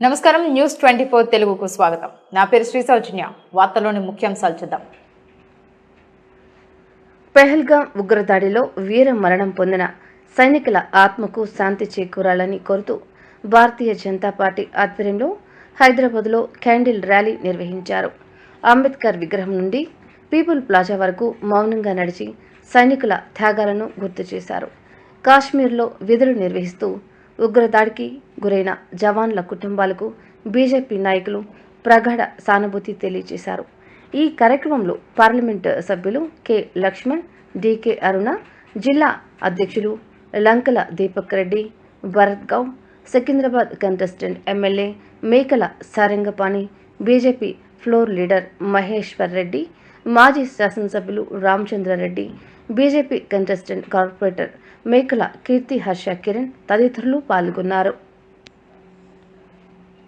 నమస్కారం news twenty four తెలుగుకు స్వాగతం. నా పేరు శ్రీ సౌజన్య. వార్తలోని ముఖ్యాంశాలు చూద్దాం. పెహల్గాం ఉగ్రదాడిలో వీర మరణం పొందిన సైనికుల ఆత్మకు శాంతి చేకూరాలని కోరుతూ భారతీయ జనతా పార్టీ ఆధ్వర్యంలో హైదరాబాద్లో క్యాండిల్ ర్యాలీ నిర్వహించారు. అంబేద్కర్ విగ్రహం నుండి పీపుల్ ప్లాజా వరకు మౌనంగా నడిచి సైనికుల త్యాగాలను గుర్తు చేశారు. కాశ్మీర్లో విధులు నిర్వహిస్తూ ఉగ్రదాడికి గురైన జవాన్ల కుటుంబాలకు బీజేపీ నాయకులు ప్రగాఢ సానుభూతి తెలియజేశారు. ఈ కార్యక్రమంలో పార్లమెంటు సభ్యులు కె. లక్ష్మణ్ డికే అరుణ జిల్లా అధ్యక్షులు Lankala Deepak Reddy Bharat Goud Secunderabad contestant MLA Mekala Sarangapani BJP floor leader Maheshwar Reddy మాజీ శాసనసభ్యులు రామచంద్రారెడ్డి బీజేపీ కంటెస్టెంట్ కార్పొరేటర్ మేకల కీర్తి హర్ష కిరణ్ తదితరులు పాల్గొన్నారు.